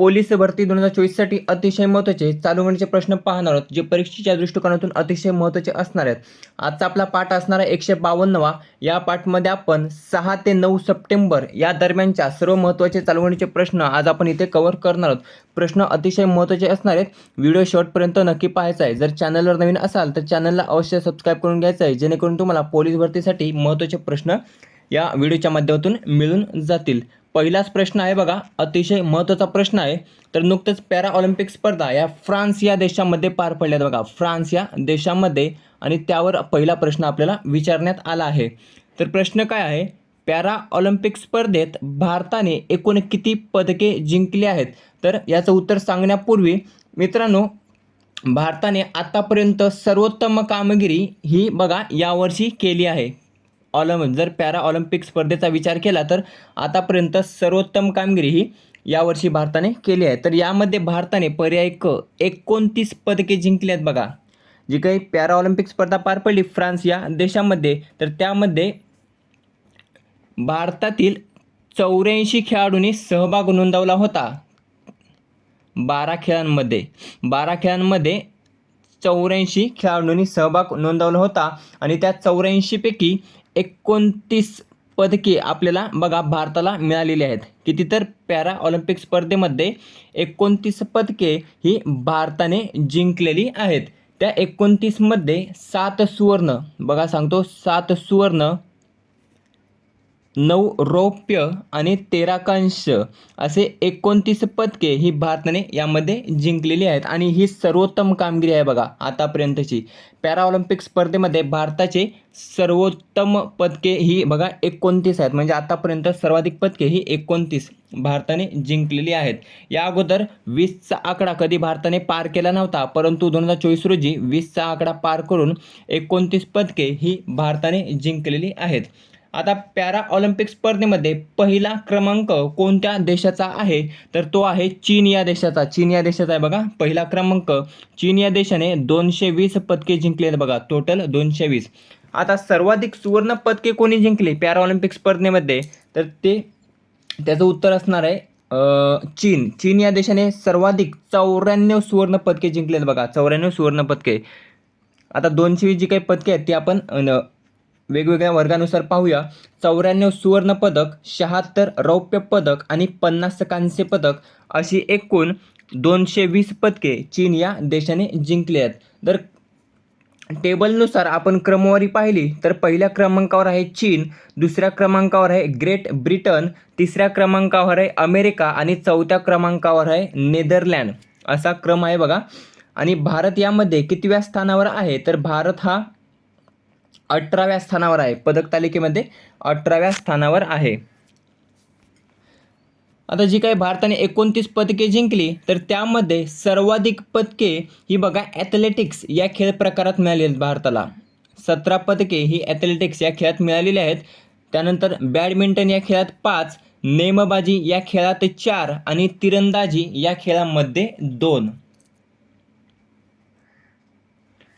Police भरती दोन हजार चोवीससाठी अतिशय महत्त्वाचे चालू होण्याचे प्रश्न पाहणार आहोत जे परीक्षेच्या दृष्टिकोनातून अतिशय महत्त्वाचे असणार आहेत. आजचा आपला पाठ असणारा एकशे बावन्नवा. या पाठमध्ये आपण सहा ते नऊ सप्टेंबर या दरम्यानच्या सर्व महत्त्वाचे चालू होण्याचे प्रश्न आज आपण इथे कव्हर करणार आहोत. प्रश्न अतिशय महत्त्वाचे असणार आहेत. व्हिडिओ शेवटपर्यंत नक्की पाहायचा आहे. जर चॅनलवर नवीन असाल तर चॅनलला अवश्य सबस्क्राईब करून घ्यायचं आहे. जेणेकरून तुम्हाला पोलीस भरतीसाठी महत्त्वाचे प्रश्न या व्हिडिओच्या माध्यमातून मिळून जातील. पहिलाच प्रश्न आहे बघा अतिशय महत्त्वाचा प्रश्न आहे. तर नुकतंच पॅरा ऑलिम्पिक स्पर्धा या फ्रान्स या देशामध्ये पार पडल्यात बघा. फ्रान्स या देशामध्ये आणि त्यावर पहिला प्रश्न आपल्याला विचारण्यात आला आहे. तर प्रश्न काय आहे? पॅरा ऑलिम्पिक स्पर्धेत भारताने एकूण किती पदके जिंकली आहेत? तर याचं उत्तर सांगण्यापूर्वी मित्रांनो भारताने आतापर्यंत सर्वोत्तम कामगिरी ही बघा यावर्षी केली आहे. ऑलम जर पॅरा ऑलिम्पिक स्पर्धेचा विचार केला तर आतापर्यंत सर्वोत्तम कामगिरी ही यावर्षी भारताने केली आहे. तर यामध्ये भारताने पर्याय क एकोणतीस पदके जिंकली आहेत बघा. जी काही पॅरा ऑलिम्पिक स्पर्धा पार पडली फ्रान्स या देशामध्ये तर त्यामध्ये भारतातील चौऱ्याऐंशी खेळाडूंनी सहभाग नोंदवला होता. बारा खेळांमध्ये बारा खेळांमध्ये चौऱ्याऐंशी खेळाडूंनी सहभाग नोंदवला होता. आणि त्या चौऱ्याऐंशीपैकी एकोणतीस पदके आपल्याला बघा भारताला मिळालेली आहेत. किती तर पॅरा ऑलिम्पिक स्पर्धेमध्ये एकोणतीस पदके ही भारताने जिंकलेली आहेत. त्या एकोणतीसमध्ये सात सुवर्ण बघा सांगतो सात सुवर्ण नऊ रौप्य आणि तेरा कांश असे एकोणतीस पदके ही भारताने यामध्ये जिंकलेली आहेत. आणि ही सर्वोत्तम कामगिरी आहे बघा आतापर्यंतची. पॅराऑलिम्पिक स्पर्धेमध्ये भारताचे सर्वोत्तम पदके ही बघा एकोणतीस आहेत. म्हणजे आतापर्यंत सर्वाधिक पदके ही एकोणतीस भारताने जिंकलेली आहेत. या अगोदर वीसचा आकडा कधी भारताने पार केला नव्हता परंतु दोन हजार चोवीस रोजी वीसचा आकडा पार करून एकोणतीस पदके ही भारताने जिंकलेली आहेत. आता पॅरा ऑलिम्पिक स्पर्धेमध्ये पहिला क्रमांक कोणत्या देशाचा आहे? तर तो आहे चीन या देशाचा. चीन या देशाचा आहे बघा. पहिला क्रमांक चीन या देशाने दोनशे वीस पदके जिंकले आहेत बघा. टोटल दोनशे वीस आता सर्वाधिक सुवर्ण पदके कोणी जिंकली पॅरा ऑलिम्पिक स्पर्धेमध्ये? तर ते त्याचं उत्तर असणार आहे चीन. चीन या देशाने सर्वाधिक चौऱ्याण्णव सुवर्ण पदके जिंकली आहेत बघा. चौऱ्याण्णव सुवर्ण पदके. आता दोनशे वीस जी काही पदके आहेत ती आपण न- वेगवेगळ्या वर्गानुसार पाहूया. चौऱ्याण्णव सुवर्ण पदक शहात्तर रौप्य पदक आणि पन्नास कांस्य पदक अशी एकूण दोनशे वीस पदके चीन या देशाने जिंकली आहेत. तर टेबलनुसार आपण क्रमवारी पाहिली तर पहिल्या क्रमांकावर आहे चीन दुसऱ्या क्रमांकावर आहे ग्रेट ब्रिटन तिसऱ्या क्रमांकावर आहे अमेरिका आणि चौथ्या क्रमांकावर आहे नेदरलँड. असा क्रम आहे बघा. आणि भारत यामध्ये कितव्या स्थानावर आहे? तर भारत हा अठराव्या स्थानावर आहे. पदक तालिकेमध्ये अठराव्या स्थानावर आहे. आता जी काही भारताने एकोणतीस पदके जिंकली तर त्यामध्ये सर्वाधिक पदके ही बघा ॲथलेटिक्स या खेळ प्रकारात मिळाली आहेत भारताला. सतरा पदके ही ॲथलेटिक्स या खेळात मिळालेली आहेत. त्यानंतर बॅडमिंटन या खेळात पाच नेमबाजी या खेळात चार आणि तिरंदाजी या खेळामध्ये दोन.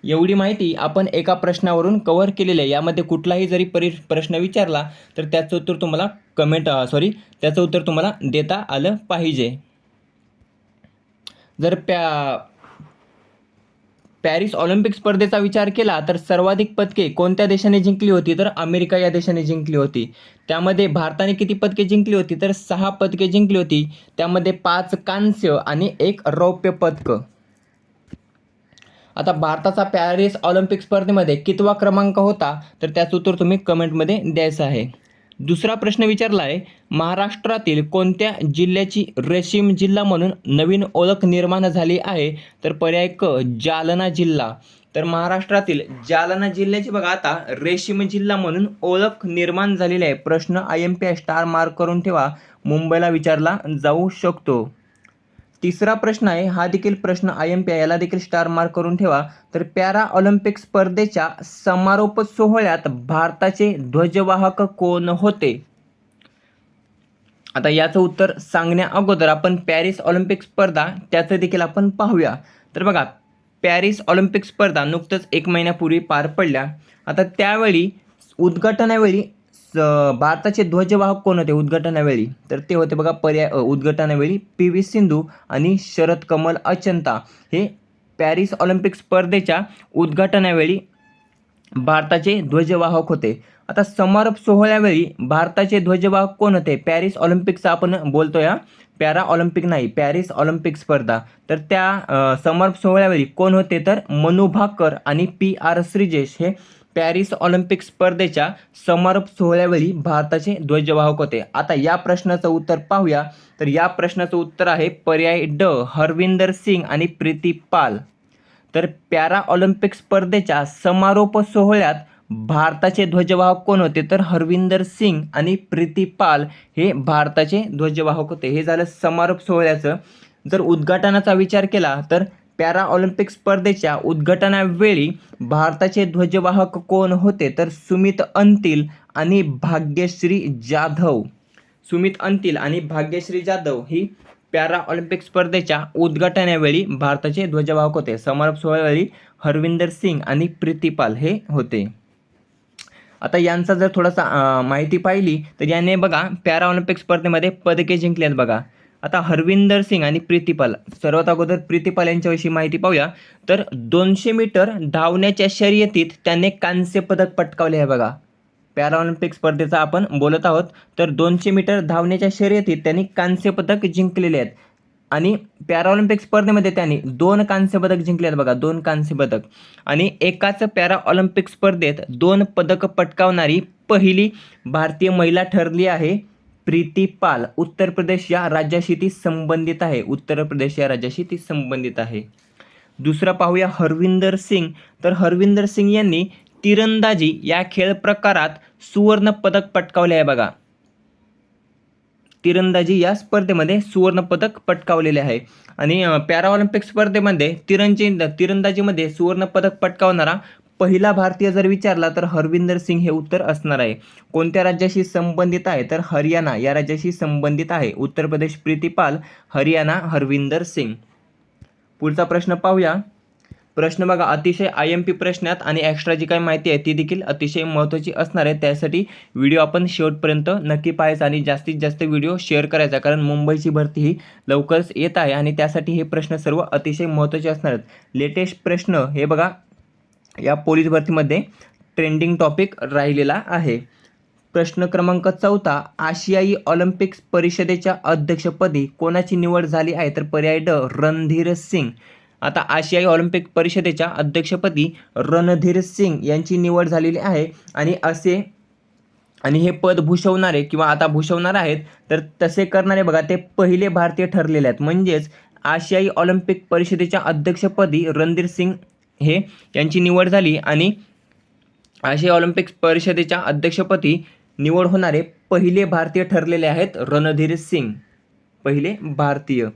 एवढी माहिती आपण एका प्रश्नावरून कव्हर केलेली आहे. यामध्ये कुठलाही जरी परि प्रश्न विचारला तर त्याचं उत्तर तुम्हाला कमेंट सॉरी त्याचं उत्तर तुम्हाला देता आलं पाहिजे. जर प्या पॅरिस ऑलिम्पिक स्पर्धेचा विचार केला तर सर्वाधिक पदके कोणत्या देशाने जिंकली होती? तर अमेरिका या देशाने जिंकली होती. त्यामध्ये भारताने किती पदके जिंकली होती? तर सहा पदके जिंकली होती. त्यामध्ये पाच कांस्य आणि एक रौप्य पदकं. आता भारताचा पॅरिस ऑलिम्पिक स्पर्धेमध्ये कितवा क्रमांक होता? तर त्याचं उत्तर तुम्ही कमेंटमध्ये द्यायचं आहे. दुसरा प्रश्न विचारला आहे महाराष्ट्रातील कोणत्या जिल्ह्याची रेशीम जिल्हा म्हणून नवीन ओळख निर्माण झाली आहे? तर पर्याय क जालना जिल्हा. तर महाराष्ट्रातील जालना जिल्ह्याची बघा आता रेशीम जिल्हा म्हणून ओळख निर्माण झालेली आहे. प्रश्न I M P I star mark करून ठेवा. मुंबईला विचारला जाऊ शकतो. तिसरा प्रश्न आहे हा देखील प्रश्न आय एम पी याला देखील स्टार मार्क करून ठेवा. तर पॅरा ऑलिम्पिक स्पर्धेच्या समारोप सोहळ्यात भारताचे ध्वजवाहक कोण होते? आता याचं उत्तर सांगण्या अगोदर आपण पॅरिस ऑलिम्पिक स्पर्धा त्याचं देखील आपण पाहूया. तर बघा पॅरिस ऑलिम्पिक स्पर्धा नुकतंच एक महिन्यापूर्वी पार पडल्या. आता त्यावेळी उद्घाटनावेळी भारताचे ध्वजवाहक कोण होते उद्घाटनावेळी? तर ते होते बघा पर्याय उद्घाटनावेळी पी व्ही सिंधू आणि शरद कमल अचंता. हे पॅरिस ऑलिम्पिक स्पर्धेच्या उद्घाटनावेळी भारताचे ध्वजवाहक होते. आता समारोप सोहळ्यावेळी भारताचे ध्वजवाहक कोण होते? पॅरिस ऑलिम्पिकचा आपण बोलतोय या पॅरा ऑलिम्पिक नाही पॅरिस ऑलिम्पिक स्पर्धा. तर त्या समारोप सोहळ्यावेळी कोण होते? तर मनु भाकर आणि पी आर श्रीजेश हे पॅरिस ऑलिम्पिक स्पर्धेच्या समारोप सोहळ्यावेळी भारताचे ध्वजवाहक होते. आता या प्रश्नाचं उत्तर पाहूया. तर या प्रश्नाचं उत्तर आहे पर्याय ड. हरविंदर सिंग आणि प्रीती पाल. तर पॅरा ऑलिम्पिक स्पर्धेच्या समारोप सोहळ्यात भारताचे ध्वजवाहक कोण होते? तर हरविंदर सिंग आणि प्रीती पाल हे भारताचे ध्वजवाहक होते. हे झालं समारोप सोहळ्याचं. जर उद्घाटनाचा विचार केला तर पॅरा ऑलिम्पिक स्पर्धेच्या उद्घाटनावेळी भारताचे ध्वजवाहक कोण होते तर सुमित अंतिल आणि भाग्यश्री जाधव. सुमित अंतिल आणि भाग्यश्री जाधव ही पॅरा ऑलिम्पिक स्पर्धेच्या उद्घाटनावेळी भारताचे ध्वजवाहक होते. समारोप सोहळ्यावेळी हरविंदर सिंग आणि प्रीतीपाल हे होते. आता यांचा जर थोडासा माहिती पाहिली तर याने बघा पॅरा ऑलिम्पिक स्पर्धेमध्ये पदके जिंकली आहेत बघा. आता हरविंदर सिंग आणि प्रीतीपाल. सर्वात अगोदर प्रीतीपाल यांच्याविषयी माहिती पाहूया. तर दोनशे मीटर धावण्याच्या शर्यतीत त्याने कांस्य पदक पटकावले आहे बघा. पॅराऑलिम्पिक स्पर्धेचा आपण बोलत आहोत. तर दोनशे मीटर धावण्याच्या शर्यतीत त्यांनी कांस्य पदक जिंकलेले आहेत. आणि पॅराऑलिम्पिक स्पर्धेमध्ये त्यांनी दोन कांस्य पदक जिंकले आहेत बघा दोन कांस्य पदक. आणि एकाच पॅराऑलिम्पिक स्पर्धेत दोन पदक पटकावणारी पहिली भारतीय महिला ठरली आहे. प्रीती पाल उत्तर प्रदेश या राज्याशी ती संबंधित आहे. उत्तर प्रदेश या राज्याशी ती संबंधित आहे. दुसरा पाहूया हरविंदर सिंग. तर हरविंदर सिंग यांनी तिरंदाजी या खेळ प्रकारात सुवर्ण पदक पटकावले आहे बघा. तिरंदाजी या स्पर्धेमध्ये सुवर्ण पदक पटकावलेले आहे. आणि पॅराऑलिम्पिक स्पर्धेमध्ये तिरंजी तिरंदाजीमध्ये सुवर्ण पदक पटकावणारा पहिला भारतीय जर विचारला तर हरविंदर सिंग हे उत्तर असणार आहे. कोणत्या राज्याशी संबंधित आहे? तर हरियाणा या राज्याशी संबंधित आहे. उत्तर प्रदेश प्रीतीपाल हरियाणा हरविंदर सिंग. पुढचा प्रश्न पाहूया. प्रश्न बघा अतिशय आय एम पी प्रश्नात आणि एक्स्ट्रा जी काही माहिती आहे ती देखील अतिशय महत्त्वाची असणार आहे. त्यासाठी व्हिडिओ आपण शेवटपर्यंत नक्की पाहायचा आणि जास्तीत जास्त व्हिडिओ शेअर करायचा कारण मुंबईची भरती ही लवकरच येत आहे आणि त्यासाठी हे प्रश्न सर्व अतिशय महत्त्वाचे असणार आहेत. लेटेस्ट प्रश्न हे बघा या पोलीस भरतीमध्ये ट्रेंडिंग टॉपिक राहिलेला आहे. प्रश्न क्रमांक चौथा आशियाई ऑलिम्पिक्स परिषदेच्या अध्यक्षपदी कोणाची निवड झाली आहे? तर पर्याय ड रणधीर सिंग. आता आशियाई ऑलिम्पिक परिषदेच्या अध्यक्षपदी रणधीर सिंग यांची निवड झालेली आहे आणि असे आणि हे पद भूषवणारे किंवा आता भूषवणार आहेत तर तसे करणारे बघा ते पहिले भारतीय ठरलेले आहेत. म्हणजेच आशियाई ऑलिम्पिक परिषदेच्या अध्यक्षपदी रणधीर सिंग हे यांची निवड झाली आणि आशिया ऑलिम्पिक परिषदेच्या अध्यक्षपदी निवड होणारे पहिले भारतीय ठरलेले आहेत रणधीर सिंग. पहिले भारतीय.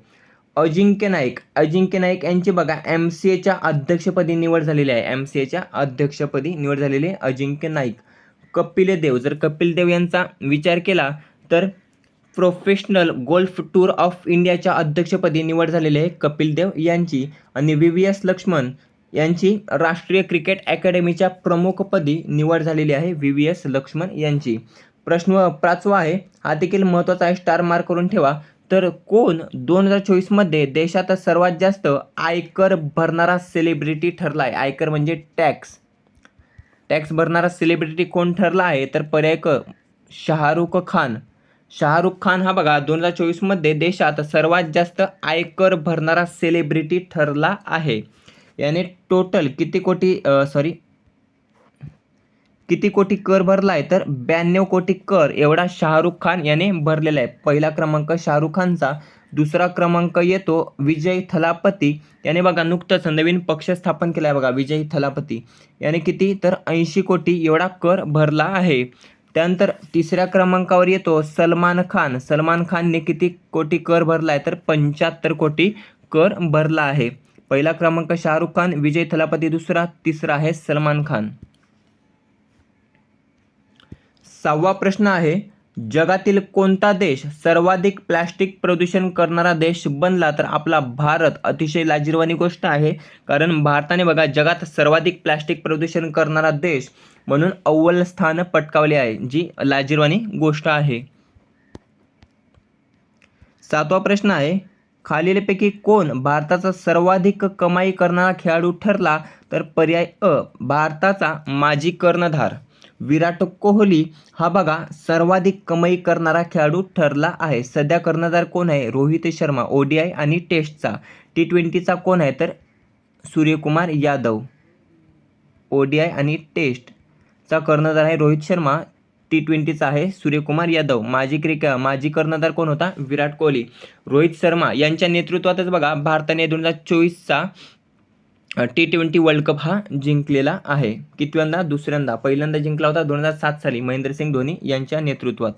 अजिंक्य नाईक. अजिंक्य नाईक यांची बघा एम सी एच्या अध्यक्षपदी निवड झालेली आहे. एम सी एच्या अध्यक्षपदी निवड झालेली आहे अजिंक्य नाईक. कपिल देव. जर कपिल देव यांचा विचार केला तर प्रोफेशनल गोल्फ टूर ऑफ इंडियाच्या अध्यक्षपदी निवड झालेली आहे कपिल देव यांची. आणि व्ही व्ही एस लक्ष्मण यांची राष्ट्रीय क्रिकेट अकॅडमीच्या प्रमुखपदी निवड झालेली आहे व्ही व्ही एस लक्ष्मण यांची. प्रश्न पाचवा आहे हा देखील महत्त्वाचा आहे स्टार मार्क करून ठेवा. तर कोण दोन हजार चोवीसमध्ये देशात सर्वात जास्त आयकर भरणारा सेलिब्रिटी ठरला आहे आयकर म्हणजे टॅक्स टॅक्स भरणारा सेलिब्रिटी कोण ठरला आहे? तर पर्याय क शाहरुख खान. शाहरुख खान हा बघा दोन हजार चोवीसमध्ये देशात सर्वात जास्त आयकर भरणारा सेलिब्रिटी ठरला आहे. याने टोटल किती कोटी सॉरी किती कोटी कर भरला आहे तर ब्याण्णव कोटी कर. एवढा शाहरुख खान याने भरलेला आहे. पहिला क्रमांक शाहरुख खानचा दुसरा क्रमांक येतो विजय थलापती. याने बघा नुकतंच नवीन पक्ष स्थापन केला आहे बघा विजय थलापती. याने किती? तर ऐंशी कोटी एवढा कर भरला आहे. त्यानंतर तिसऱ्या क्रमांकावर येतो सलमान खान. सलमान खानने किती कोटी कर भरला आहे तर पंच्याहत्तर कोटी कर भरला आहे. पहिला क्रमांक शाहरुख खान विजय थलापती दुसरा तिसरा आहे सलमान खान. सहावा प्रश्न आहे जगातील कोणता देश सर्वाधिक प्लॅस्टिक प्रदूषण करणारा देश बनला? तर आपला भारत अतिशय लाजिरवाणी गोष्ट आहे कारण भारताने बघा जगात सर्वाधिक प्लॅस्टिक प्रदूषण करणारा देश म्हणून अव्वल स्थान पटकावले आहे जी लाजिरवाणी गोष्ट आहे. सातवा प्रश्न आहे खालीलपैकी कोण भारताचा सर्वाधिक कमाई करणारा खेळाडू ठरला तर पर्याय अ भारताचा माजी कर्णधार. विराट कोहली हा बघा सर्वाधिक कमाई करणारा खेळाडू ठरला आहे. सध्या कर्णधार कोण आहे? रोहित शर्मा ओडीआय आणि टेस्टचा. टी ट्वेंटीचा कोण आहे तर सूर्यकुमार यादव. ओडीआय आणि टेस्टचा कर्णधार आहे रोहित शर्मा. टी ट्वेंटीचा आहे. सूर्यकुमार यादव. माजी क्रिके माजी कर्णधार कोण होता? विराट कोहली. रोहित शर्मा यांच्या नेतृत्वातच बघा भारताने दोन हजार चोवीसचा टी ट्वेंटी वर्ल्ड कप हा जिंकलेला आहे. कितव्यांदा? दुसऱ्यांदा. पहिल्यांदा जिंकला होता दोन हजार सात साली महेंद्रसिंग धोनी यांच्या नेतृत्वात.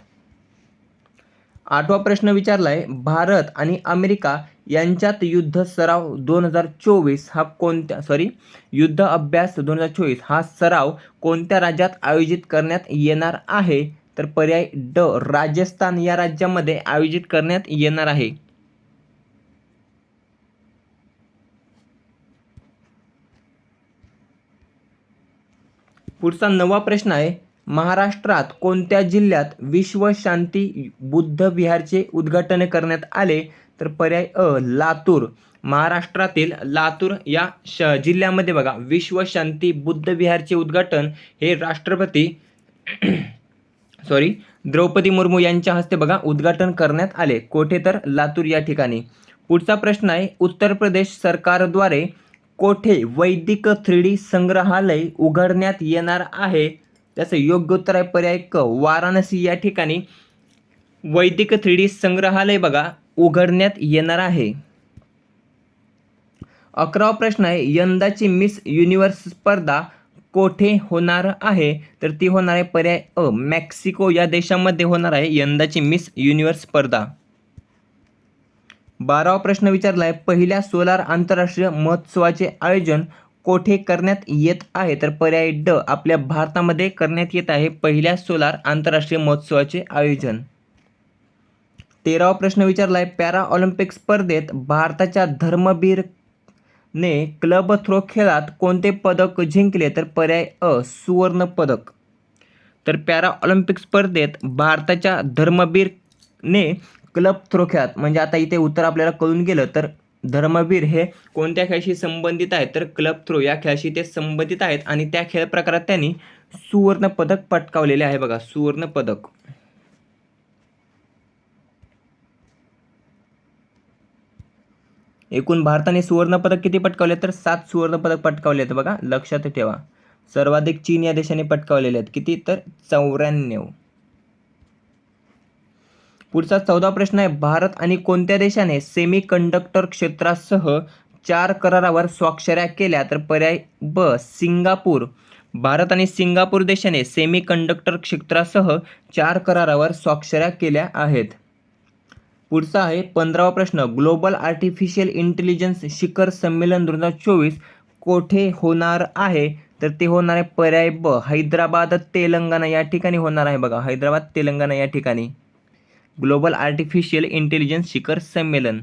आठवा प्रश्न विचारला आहे भारत आणि अमेरिका यांच्यात युद्ध सराव दोन हजार चोवीस हा कोणत्या सॉरी युद्ध अभ्यास दोन हजार चोवीस हा सराव कोणत्या राज्यात आयोजित करण्यात येणार आहे? तर पर्याय ड राजस्थान या राज्यामध्ये आयोजित करण्यात येणार आहे. पुढचा नवा प्रश्न आहे महाराष्ट्रात कोणत्या जिल्ह्यात विश्वशांती बुद्ध विहारचे उद्घाटन करण्यात आले? तर पर्याय अ लातूर. महाराष्ट्रातील लातूर या श जिल्ह्यामध्ये बघा विश्वशांती बुद्ध विहारचे उद्घाटन हे राष्ट्रपती सॉरी द्रौपदी मुर्मू यांच्या हस्ते बघा उद्घाटन करण्यात आले. कोठे तर? लातूर या ठिकाणी. पुढचा प्रश्न आहे उत्तर प्रदेश सरकारद्वारे कोठे वैदिक थ्री डी संग्रहालय उघडण्यात येणार आहे? त्याचं योग्य उत्तर आहे पर्याय क. वाराणसी या ठिकाणी वैदिक थ्री डी संग्रहालय बघा उघडण्यात येणार आहे. अकरावा प्रश्न आहे यंदाची मिस युनिव्हर्स स्पर्धा कोठे होणार आहे? तर ती होणार आहे पर्याय अ. मेक्सिको या देशामध्ये होणार आहे यंदाची मिस युनिव्हर्स स्पर्धा. बारावा प्रश्न विचारला आहे पहिल्या सोलार आंतरराष्ट्रीय महोत्सवाचे आयोजन कोठे करण्यात येत आहे? तर पर्याय ड आपल्या भारतामध्ये करण्यात येत आहे पहिल्या सोलार आंतरराष्ट्रीय महोत्सवाचे आयोजन. तेरावा प्रश्न विचारला आहे पॅरा ऑलिम्पिक स्पर्धेत भारताच्या धर्मबीरने क्लब थ्रो खेळात कोणते पदक जिंकले? तर पर्याय अ सुवर्ण पदक. तर पॅरा ऑलिम्पिक स्पर्धेत भारताच्या धर्मबीरने क्लब थ्रो खेळात. म्हणजे आता इथे उत्तर आपल्याला कळून गेलं तर धर्मवीर हे कोणत्या खेळाशी संबंधित आहेत? तर क्लब थ्रो या खेळाशी ते संबंधित आहेत आणि त्या खेळ प्रकारात त्यांनी सुवर्ण पदक पटकावलेले आहे बघा सुवर्ण पदक. एकूण भारताने सुवर्ण पदक किती पटकावले? तर सात सुवर्ण पदक पटकावले आहेत बघा लक्षात ठेवा. सर्वाधिक चीन या देशाने पटकावलेले आहेत. किती? तर चौऱ्याण्णव. पुढचा चौदा प्रश्न आहे. भारत आणि कोणत्या देशाने सेमी कंडक्टर क्षेत्रासह चार करारावर स्वाक्षऱ्या केल्या? तर पर्याय ब सिंगापूर. भारत आणि सिंगापूर देशाने सेमी कंडक्टर क्षेत्रासह चार करारावर स्वाक्षऱ्या केल्या आहेत. पुढचा आहे पंधरावा प्रश्न. ग्लोबल आर्टिफिशियल इंटेलिजन्स शिखर संमेलन दोन हजार चोवीस कोठे होणार आहे? तर ते होणार आहे पर्याय ब हैदराबाद तेलंगणा या ठिकाणी होणार आहे बघा. हैदराबाद तेलंगणा या ठिकाणी. ग्लोबल आर्टिफिशियल इंटेलिजन्स शिखर संमेलन.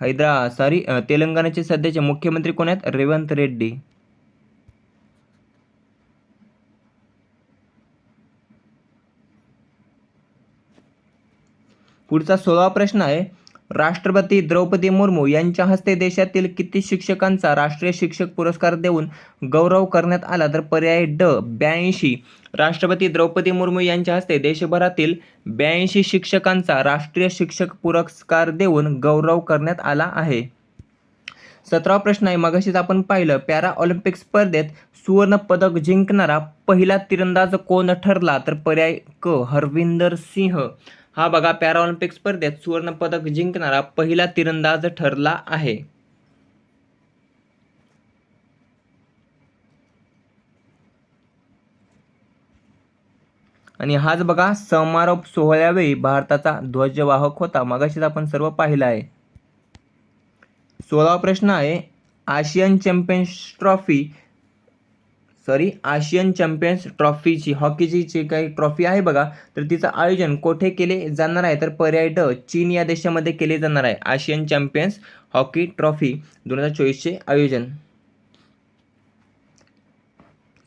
हैदरा सॉरी तेलंगणाचे सध्याचे मुख्यमंत्री कोण आहेत? रेवंत रेड्डी. पुढचा सोळावा प्रश्न आहे राष्ट्रपती द्रौपदी मुर्मू यांच्या हस्ते देशातील किती शिक्षकांचा राष्ट्रीय शिक्षक पुरस्कार देऊन गौरव करण्यात आला तर पर्याय ड ब्याऐंशी. राष्ट्रपती द्रौपदी मुर्मू यांच्या हस्ते देशभरातील ब्याऐंशी शिक्षकांचा राष्ट्रीय शिक्षक पुरस्कार देऊन गौरव करण्यात आला आहे. सतरावा प्रश्न आहे मगाशीच आपण पाहिलं पॅरा ऑलिम्पिक स्पर्धेत सुवर्ण पदक जिंकणारा पहिला तिरंदाज कोण ठरला? तर पर्याय क हरविंदर सिंह. हा बघा पॅराऑलिम्पिक स्पर्धेत सुवर्णपदक जिंकणारा पहिला तिरंदाज ठरला आहे. आणि हाच बघा समारोप सोहळ्यावेळी भारताचा ध्वजवाहक होता. मगाशीच आपण सर्व पाहिलं आहे. सोळावा प्रश्न आहे Asian Champions Trophy sorry Asian Champions ट्रॉफीची हॉकीची जी काही ट्रॉफी आहे बघा. तर तिचं आयोजन कोठे केले जाणार आहे? तर पर्याय ड चीन या देशामध्ये केले जाणार आहे. आशियन चॅम्पियन्स हॉकी ट्रॉफी दोन हजार चोवीसचे आयोजन.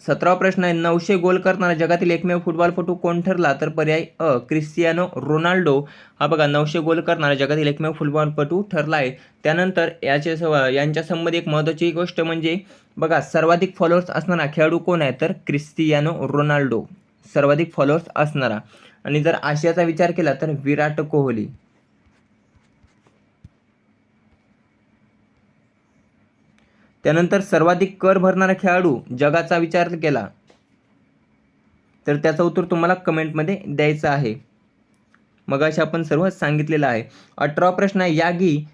सतरावा प्रश्न आहे नऊशे गोल करणारा जगातील एकमेव फुटबॉलपटू कोण ठरला? तर पर्याय अ क्रिस्टियानो रोनाल्डो. हा बघा नऊशे गोल करणारा जगातील एकमेव फुटबॉलपटू ठरला आहे. त्यानंतर याच्या यांच्या संबंधी एक महत्त्वाची गोष्ट म्हणजे बघा सर्वाधिक फॉलोअर्स असणारा खेळाडू कोण आहे? तर क्रिस्टियानो रोनाल्डो. सर्वाधिक फॉलोअर्स असणारा. आणि जर आशियाचा विचार केला तर विराट कोहली. त्यानंतर सर्वाधिक कर भरणारा खेळाडू जगाचा विचार केला. तर त्याचं उत्तर तुम्हाला कमेंटमध्ये द्यायचं आहे. मग अशा आपण सर्व सांगितलेलं आहे. अठरा प्रश्न यागी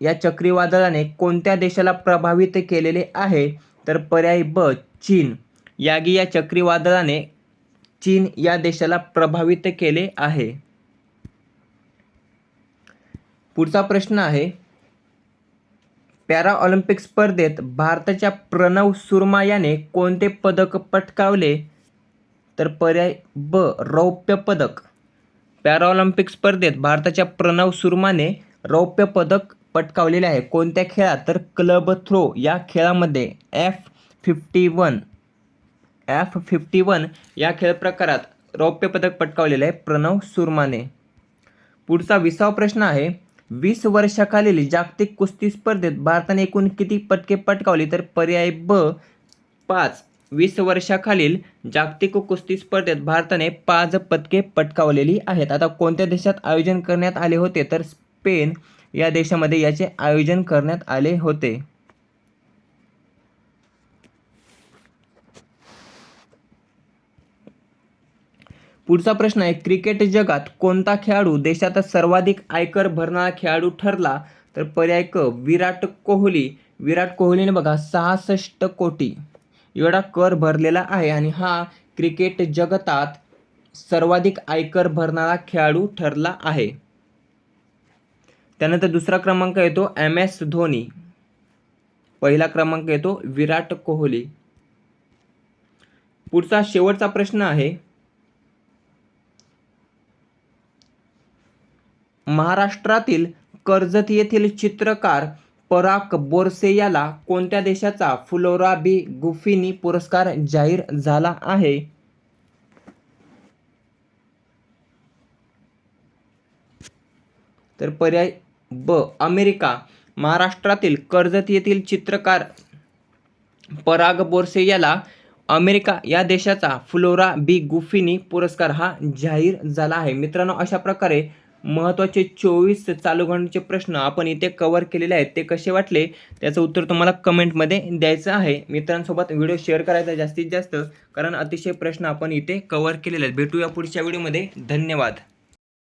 या चक्रीवादळाने कोणत्या देशाला प्रभावित केलेले आहे? तर पर्याय ब चीन. यागी या चक्रीवादळाने चीन या देशाला प्रभावित केले आहे. पुढचा प्रश्न आहे पॅराऑलिम्पिक स्पर्धेत भारताच्या प्रणव सुरमा याने कोणते पदक पटकावले? तर पर्याय ब रौप्य पदक. पॅराऑलिम्पिक स्पर्धेत भारताच्या प्रणव सुरमाने रौप्य पदक पटकावलेले आहे. कोणत्या खेळात? तर क्लब थ्रो या खेळामध्ये F fifty one F fifty one या खेळ प्रकारात रौप्य पदक पटकावलेले आहे प्रणव सुरमाने. पुढचा विसावा प्रश्न आहे वीस वर्षाखालील जागतिक कुस्ती स्पर्धेत भारताने एकूण किती पदके पटकावली तर पर्याय ब पाच. वीस वर्षाखालील जागतिक कुस्ती स्पर्धेत भारताने पाच पदके पटकावलेली आहेत. आता कोणत्या देशात आयोजन करण्यात आले होते? तर स्पेन या देशामध्ये याचे आयोजन करण्यात आले होते. पुढचा प्रश्न आहे क्रिकेट जगात कोणता खेळाडू देशात सर्वाधिक आयकर भरणारा खेळाडू ठरला? तर पर्याय क विराट कोहली. विराट कोहलीने बघा सहासष्ट कोटी. एवढा कर भरलेला आहे आणि हा क्रिकेट जगतात सर्वाधिक आयकर भरणारा खेळाडू ठरला आहे. त्यानंतर दुसरा क्रमांक येतो एम एस धोनी. पहिला क्रमांक येतो विराट कोहली. पुढचा शेवटचा प्रश्न आहे महाराष्ट्रातील कर्जत येथील चित्रकार पराक बोरसे याला कोणत्या देशाचा फ्लोरा बी गुफिनी पुरस्कार जाहीर झाला आहे? तर पर्याय ब अमेरिका. महाराष्ट्रातील कर्जत येथील चित्रकार पराग बोरसे याला अमेरिका या देशाचा फ्लोरा बी गुफिनी पुरस्कार हा जाहीर झाला आहे. मित्रांनो अशा प्रकारे महत्त्वाचे चोवीस चालू घंटेचे प्रश्न आपण इथे कवर केलेले आहेत ते कसे वाटले? त्याचं उत्तर तुम्हाला कमेंटमध्ये द्यायचं आहे. मित्रांसोबत व्हिडिओ शेअर करायचा जास्तीत जास्त कारण अतिशय प्रश्न आपण इथे कवर केलेले आहेत. भेटूया पुढच्या व्हिडिओमध्ये धन्यवाद.